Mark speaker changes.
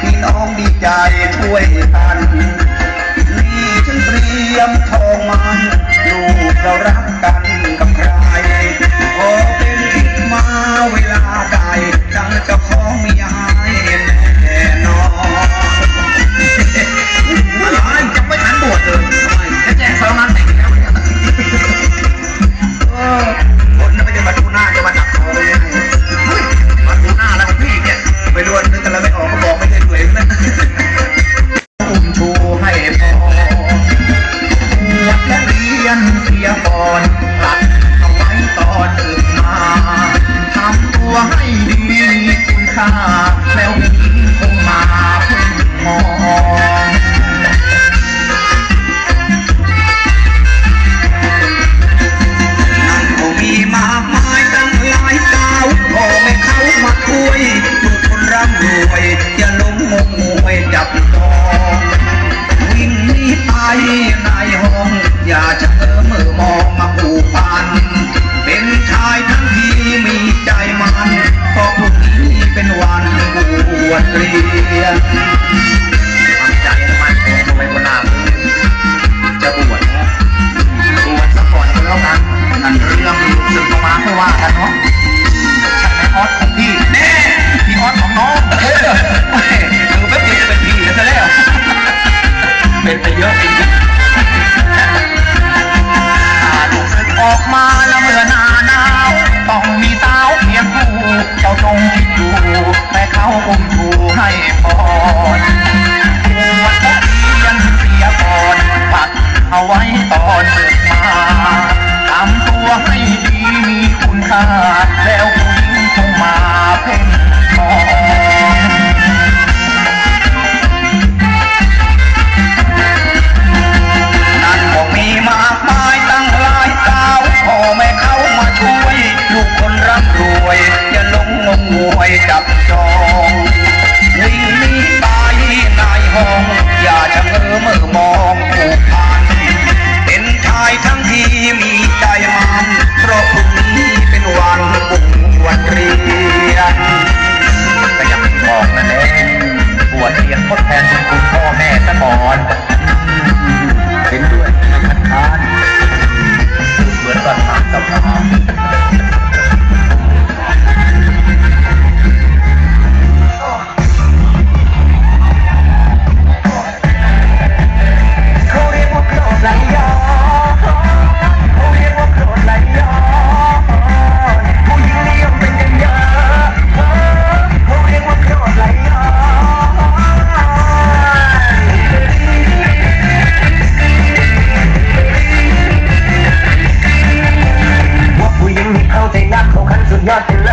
Speaker 1: พี่น้องดีใจช่วยกัน เรียน
Speaker 2: ตั้งใจมันคงไว้บนหน้ามือจะบวชแล้วบวชซะก่อนก็แล้วกันน
Speaker 1: ั่น
Speaker 2: เรื่องสึกออกมาค่อว่ากันเนาะใช่ไหมออสของพี่
Speaker 1: แน่
Speaker 2: พี่ออสของน้องเออ
Speaker 1: เฮ้ยดูแป๊บเดียวจะเป็นพี่แล้วซะแล้วเป็นไปเยอะจริง
Speaker 2: ออกมาแล้วเมื่อหน้าหนาวต้องมีสาวเพียงผู้เจ้าจงคิดอยู่าองค์ถูให้พรควรทียังเสียก่อนปักเอาไว้ตอนเกิดมาทำตัวให้ดีมีคุณค่าแล้วผู้หญิงจงมาเพ่ง
Speaker 3: nothing.